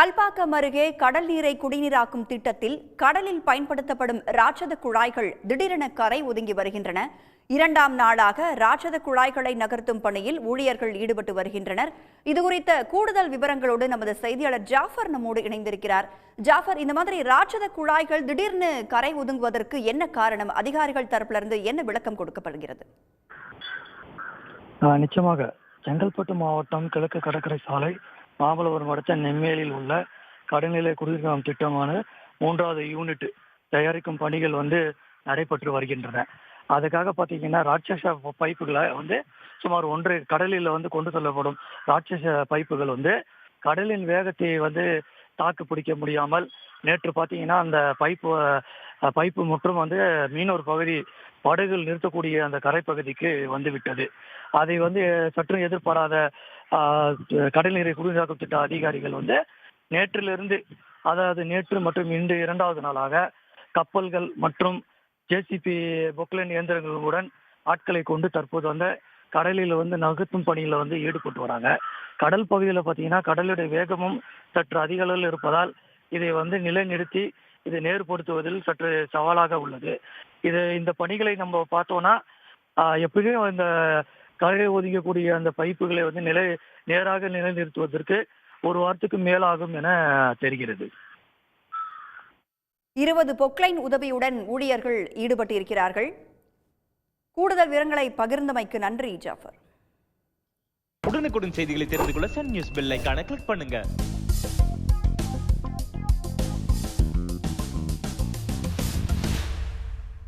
கல்பாக்கம் அருகே கடல் நீரை குடிநீராக்கும் திட்டத்தில் கடலில் பயன்படுத்தப்படும் ராட்சத குழாய்கள் திடீரென கரை ஒதுங்கி வருகின்றன. இரண்டாம் நாளாக ராட்சத குழாய்களை நகர்த்தும் பணியில் ஊழியர்கள் ஈடுபட்டு வருகின்றனர். இதுகுறித்த கூடுதல் விவரங்களோடு நமது செய்தியாளர் ஜாஃபர் நம்மோடு இணைந்திருக்கிறார். ஜாஃபர் இந்த மாதிரி ராட்சத குழாய்கள் திடீர்னு கரை ஒதுங்குவதற்கு என்ன காரணம்? அதிகாரிகள் தரப்பிலிருந்து என்ன விளக்கம் கொடுக்கப்படுகிறது? நிச்சயமாக. செங்கல்பட்டு மாவட்டம் கிழக்கு கடற்கரை சாலை மாமல்லபுரம் அடுத்த நெம்மேலியில் உள்ள கடல்நிலை குடிநீர் திட்டமான மூன்றாவது யூனிட் தயாரிக்கும் பணிகள் வந்து நடைபெற்று வருகின்றன. அதுக்காக பார்த்தீங்கன்னா ராட்சச பைப்புகளை வந்து சுமார் ஒன்று கடலில் வந்து கொண்டு செல்லப்படும் ராட்சச பைப்புகள் வந்து கடலின் வேகத்தை வந்து தாக்கு பிடிக்க முடியாமல் நேற்று பார்த்தீங்கன்னா அந்த பைப்பு பைப்பு முற்றும் வந்து மீனவர் பகுதி படகுகள் நிறுத்தக்கூடிய அந்த கரைப்பகுதிக்கு வந்து விட்டது அதை வந்து சற்றும் எதிர்பாராத கடல் நீரை குடிநீராக்கும் திட்ட அதிகாரிகள் வந்து நேற்றிலிருந்து அதாவது நேற்று மற்றும் இன்று இரண்டாவது நாளாக கப்பல்கள் மற்றும் ஜேசிபி பொக்லைன் இயந்திரங்களுடன் ஆட்களை கொண்டு தற்போது வந்து கடலில் வந்து நகர்த்தும் பணியில் வந்து ஈடுபட்டு வராங்க. கடல் பகுதியில் பார்த்தீங்கன்னா கடலுடைய வேகமும் சற்று அதிக அளவில் இருப்பதால் இதை வந்து நிலைநிறுத்தி இதை நேர்படுத்துவதில் சற்று சவாலாக உள்ளது. இது இந்த பணிகளை நம்ம பார்த்தோம்னா ஆஹ், எப்படியும் இந்த கரை ஒதுங்கக்கூடிய அந்த பைப்புகளை வந்து நிலை நேராக நிலைநிறுத்துவதற்கு ஒரு வாரத்துக்கு மேலாகும் என தெரிகிறது. இருபது பொக்லைன் உதவியுடன் ஊழியர்கள் ஈடுபட்டு இருக்கிறார்கள் கூடுதல் விவரங்களை பகிர்ந்தமைக்கு நன்றி ஜாஃபர். உடனுக்குடன் செய்திகளை தெரிந்து கொள்ள சன் நியூஸ் பெல் ஐகானை கிளிக் பண்ணுங்க.